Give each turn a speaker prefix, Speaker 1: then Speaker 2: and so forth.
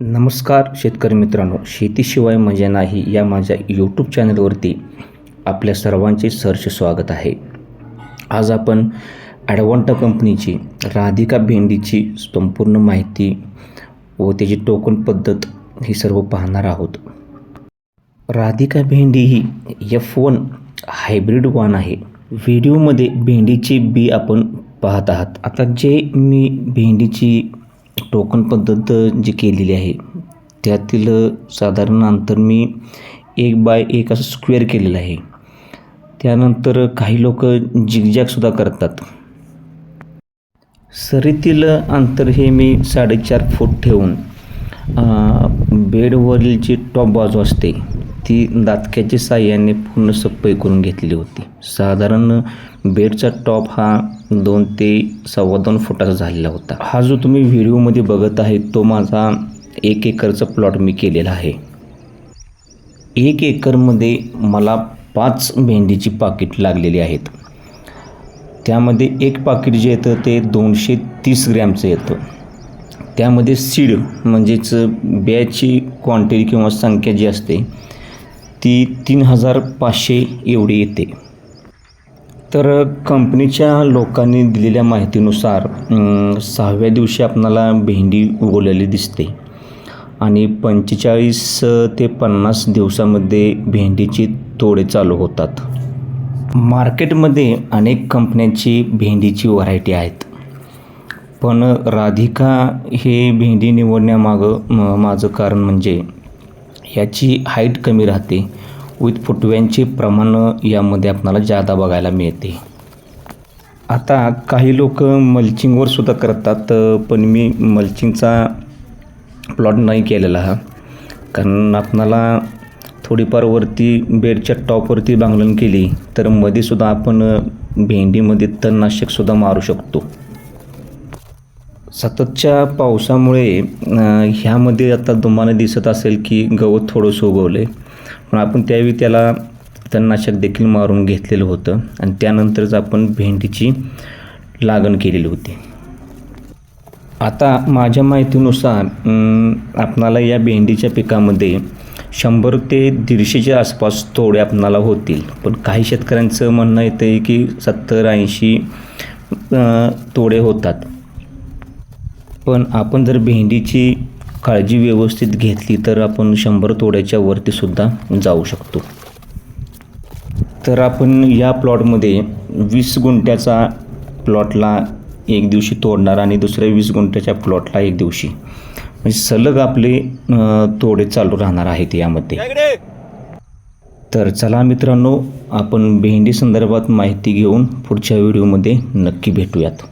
Speaker 1: नमस्कार शेतकरी मित्रांनो शेतीशिवाय म्हणजे नाही या माझ्या यूट्यूब चॅनलवरती आपल्या सर्वांचे सहर्ष स्वागत आहे. आज आपण ॲडवॉन्टा कंपनीची राधिका भेंडीची संपूर्ण माहिती व त्याची टोकन पद्धत ही सर्व पाहणार आहोत. राधिका भेंडी ही एफ वन हायब्रिड वन आहे. व्हिडिओमध्ये भेंडीची बी आपण पाहत आहात. आता जे मी भेंडीची टोकन पद्धत जी केलेली आहे त्यातील साधारण अंतर मी एक बाय एक असं स्क्वेअर केलेलं आहे. त्यानंतर काही लोक जिगजॅगसुद्धा करतात. सरीतील अंतर हे मी साडेचार फूट ठेवून बेडवरील जी टॉप बाजू असते ती दातक्याच्या साह्याने पूर्ण सप्पई करून घेतलेली होती. साधारण बेडचा टॉप हा दोन ते सव्वा दोन फुटाचा झालेला होता. हा जो तुम्ही व्हिडिओमध्ये बघत आहे तो माझा एक एकरचा प्लॉट मी केलेला आहे. एक एकरमध्ये मला पाच भेंडीची पाकिट लागलेली आहेत. त्यामध्ये एक पाकिट जे येतं ते दोनशे तीस ग्रॅमचं येतं. त्यामध्ये सीड म्हणजेच बियाची क्वांटिटी किंवा संख्या जी असते ती तीन हजार पाचशे एवढी येते. तर कंपनीच्या लोकांनी दिलेल्या माहितीनुसार सहाव्या दिवशी आपणाला भेंडी उगवलेली दिसते. आणि पंचेचाळीस ते पन्नास दिवसामध्ये भेंडीची तोडे चालू होतात. मार्केटमध्ये अनेक कंपन्यांची भेंडीची व्हरायटी आहेत. पण राधिका हे भेंडी निवडण्यामागं माझं कारण म्हणजे याची हाईट कमी राहते. विथ फुटव्यांचे प्रमाण यामध्ये आपणाला जादा बघायला मिळते. आता काही लोक मल्चिंगवर सुद्धा करतात पण मी मल्चिंगचा प्लॉट नाही केलेला हा. कारण आपणाला थोडीफार वरती बेडच्या टॉपवरती बांगलन केली तर मध्ये सुद्धा आपण भेंडीमध्ये तणनाशकसुद्धा मारू शकतो. सततच्या पावसामुळे ह्यामध्ये आता तुम्हाला दिसत असेल की गवत थोडंसं उगवलं पण आपण त्यावेळी त्याला तणनाशक देखील मारून घेतलेलं होतं आणि त्यानंतरच आपण भेंडीची लागण केलेली होती. आता माझ्या माहितीनुसार आपणाला या भेंडीच्या पिकामध्ये शंभर ते दीडशेच्या आसपास तोडे आपणाला होतील. पण काही शेतकऱ्यांचं म्हणणं येतं आहे की सत्तर ऐंशी तोडे होतात. पण आपण जर भेंडीची काळजी व्यवस्थित घेतली तर आपण शंभर तोड्याच्या वरती सुद्धा जाऊ शकतो. तर आपण या प्लॉटमध्ये वीस गुंठ्याचा प्लॉटला एक दिवशी तोडणार आणि दुसऱ्या वीस गुंठ्याच्या प्लॉटला एक दिवशी. म्हणजे सलग आपले तोडे चालू राहणार आहेत यामध्ये. तर चला मित्रांनो आपण भेंडी संदर्भात माहिती घेऊन पुढच्या व्हिडिओमध्ये नक्की भेटूयात.